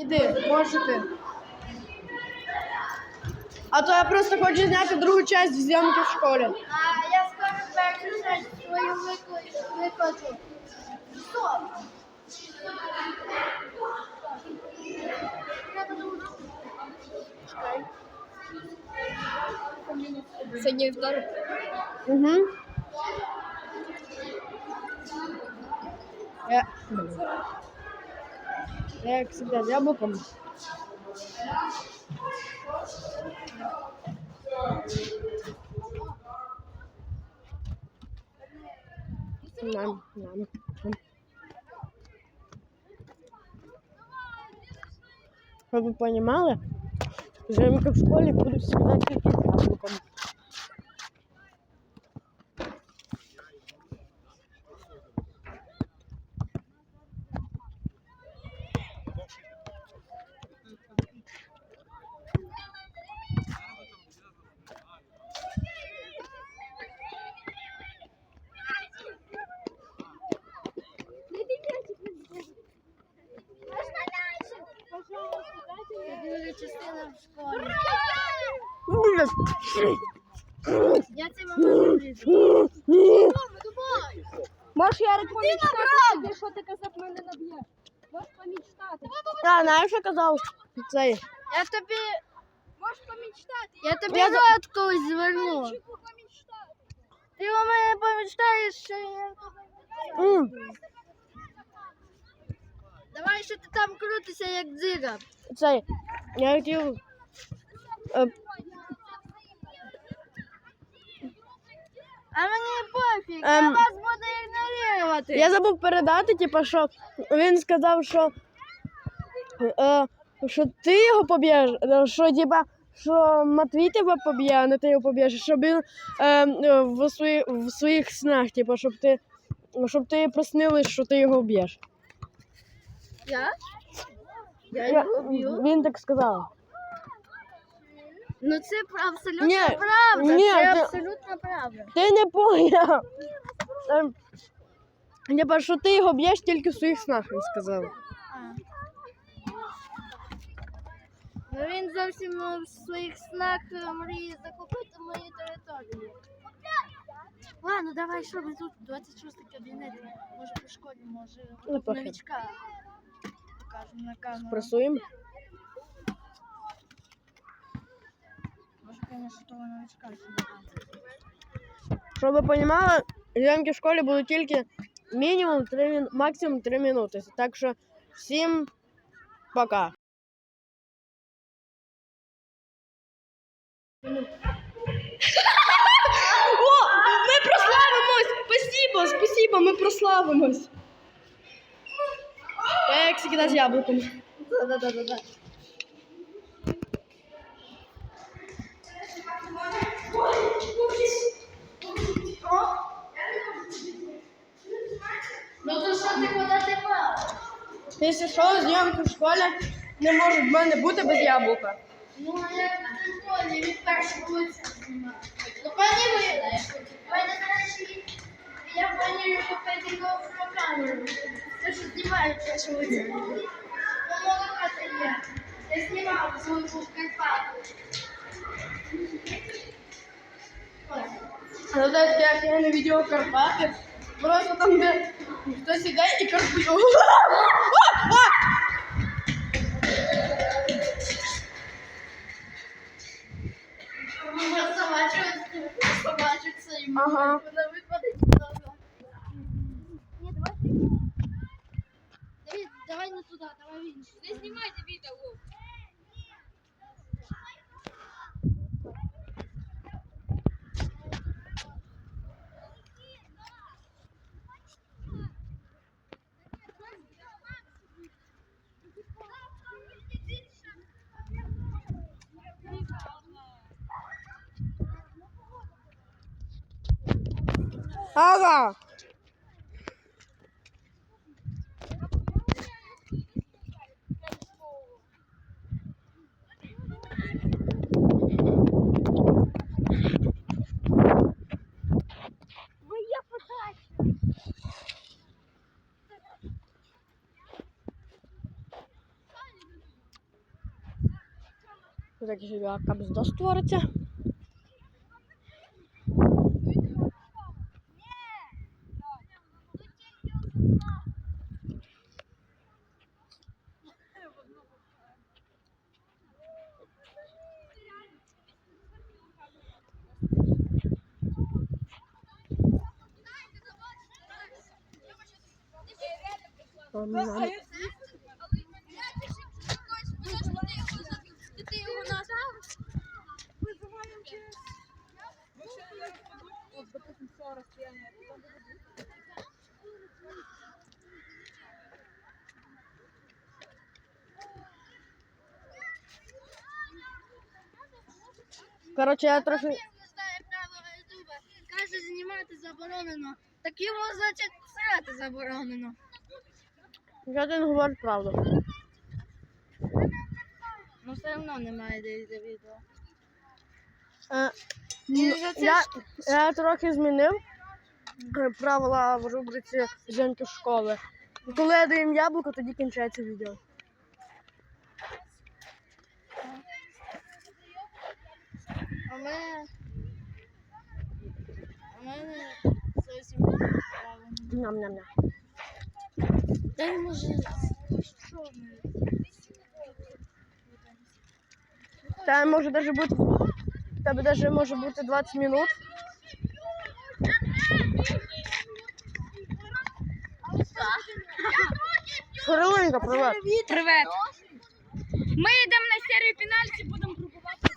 Іди, можеш іти. А то я просто хочу зняти другу часть зйомки в школі. А я скоро першу часть свою викла- викладу. Стоп! Треба до уроку. Чекай. Сьогодні вівторок. Угу. Я... Я, як завжди, з яблуком. Ням, ням, ням. Щоб ви розуміли, зйомки в школі будуть завжди тільки з яблуком. Ужас. Я це мама виріжу. Можеш Ярик помічтати, що ти казав, мене наб'є. Можеш помічтати. А, знаєш, що казав? Цей. Я тобі, Можеш помічтати. я тобі Я за- рот колись зверну. Ти у мене помічтаєш, що я... М, Давай, що ти там крутишся, як дзига. Цей. Я хотів. е, А мені пофіг, я Ем, вас буду ігнорувати. Я забув передати, типу, що він сказав, що, е, що ти його поб'єш, е, що типа, що Матвій тебе поб'є, а не ти його поб'єш, щоб він е, е, в, свої, в своїх снах, типу, щоб ти, щоб ти проснилась, що ти його б'єш. Я? Я його б'ю. Він так сказав. Ну це абсолютно Ні, правда. ні, це ти- абсолютно правда. Ти не поняв. Ем, Типа, що ти його б'єш тільки в своїх снах, він сказав. А. Ну він зовсім е, в своїх снах е, мріє захопити мою територію. Ладно, давай, що ми тут 26 кабінет. Може по школі, може Ну, похер. новичка покажемо на камеру. Просуємо. Того новичка. Щоб ви розуміли, зйомки в школі будуть тільки мінімум 3, максимум 3 минути. Так що всім пока. О, ми прославимось! Спасибо, спасибо, ми прославимось. Як завжди з яблуком. Да-да-да-да. Якщо що, зйомки в школі не можуть в мене бути без яблука. Ну, а я на телефоні від першого вулиця знімаю. Ну, пані вийде. Пані, до речі, я планую купити GoPro камеру. Те, що знімаю першу вулицю. Ну, молока є. Я знімав свою Карпату. Ось. Ну, так як я не відео Карпати, просто там, де хтось іде і карпить. Вона сама щось побачить цей Ага. Вона випадить знову. Ні, давай. Давай, давай не туди, давай в іншу. Не Buradaki şöyle arkamızda dostu var ya. Ам, ам. Коротше, я трохи. знає правила Ютуба. Каже, знімати заборонено. Так йому, значить, срати заборонено. Я не говорю правду. Ну все одно немає де йде відео. Е, І ну, я, я трохи змінив е, правила в рубриці жінки школи. Коли я даю їм яблуко, тоді кінчається відео. А мене... У мене зовсім. Ням-ням-ням. Дай може... Що ми? Та може даже бути. В Тебе даже може бути 20 минут. Шарилинка, привет. Привет. Ми йдемо на серію пенальті, будемо групувати.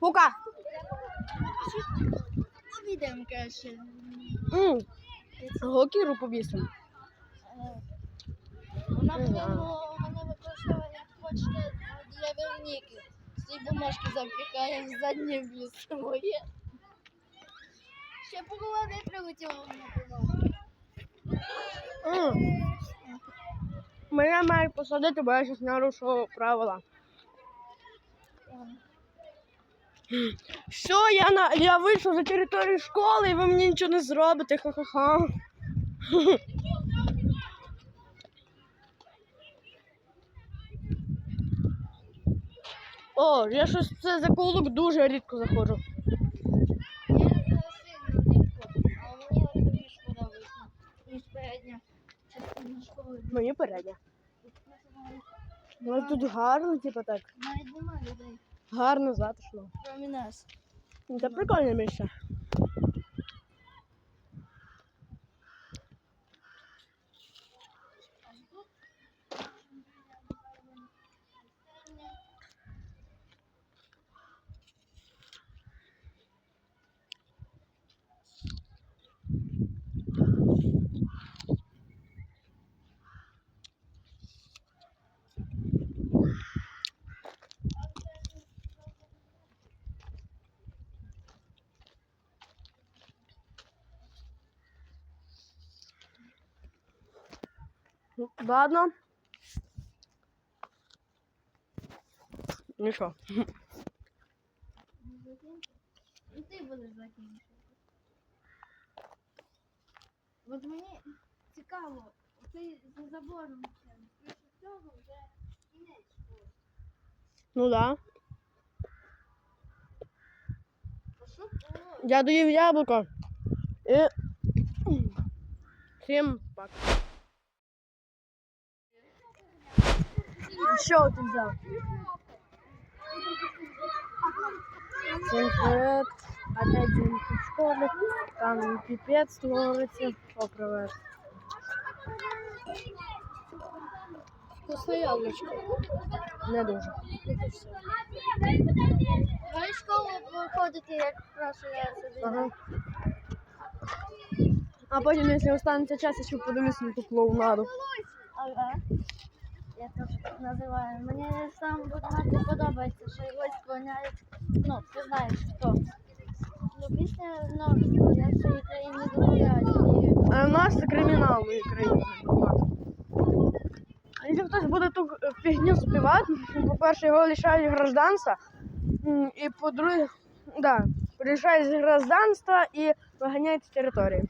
Пука. Відемо краще. Гокіру повісимо. Вона Не мене використовує, як хочете, для Вероніки. З цієї бумажки запікає в заднє місце моє. Ще по голові прилетіло на бумажку. Мене мають посадити, бо я зараз нарушу правила. Все, я на я вийшов за територію школи, і ви мені нічого не зробите. Ха-ха-ха. О, я щось це заколок дуже рідко заходжу. Мені передня. Але тут гарно, типу так. Навіть нема людей, Гарно, затишно. крім нас. Це прикольне місце. Ладно. Ну що? І ти будеш закінчувати. От мені цікаво, ти за забором. Після цього вже кінець. Ну да. Я доїв яблуко. І... Всім пока. Що ти взяв? Всім привет. Опять Дімки в школі. Там піпець твориться. О, привет. Вкусне яблучко. Не дуже. Ви в школу виходите, як прошу я собі. Ага. А потім, якщо останеться час, я ще подивлюся на ту клоунаду. Ага. Я теж так називаю. Мені сам Будмати подобається, що його склоняють. Ну, ти знаєш хто. Ну, пісня, ну, я в своїй країні дозволяю. А у нас це кримінал в моїй країні. А якщо хтось буде ту е, фігню співати, по-перше, його лишають гражданства, і по-друге, да, лишають гражданства і виганяють з території.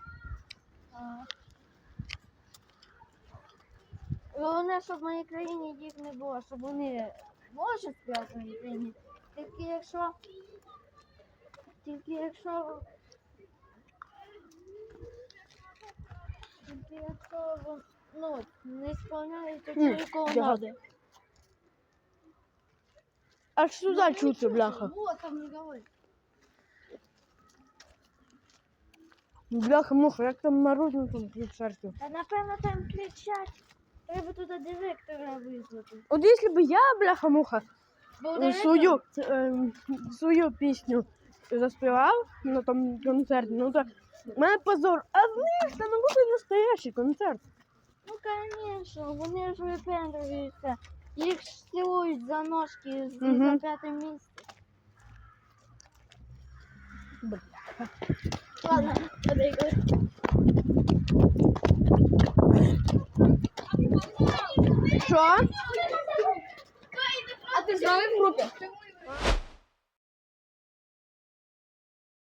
Головне, щоб в моїй країні їх не було, щоб вони можуть співати в моїй країні. Тільки якщо. Тільки якщо. Тільки якщо ну, не сповняють я- треба. Аж сюди чути, бляха. Вот там не говори. Бляха, муха, як там народно там концерті. Та напевно там кричать. Треба туди директора визвати. От якщо б я, бляха, муха, Бо е, свою, е, свою пісню заспівав на тому концерті, ну то в мене позор. А в них там буде настоящий концерт. Ну, конечно, вони ж випендрюються. Їх ж цілують за ножки з Мгм. за п'яте місце. Бля. Ладно, подойду. Що? А ти з нами в групі?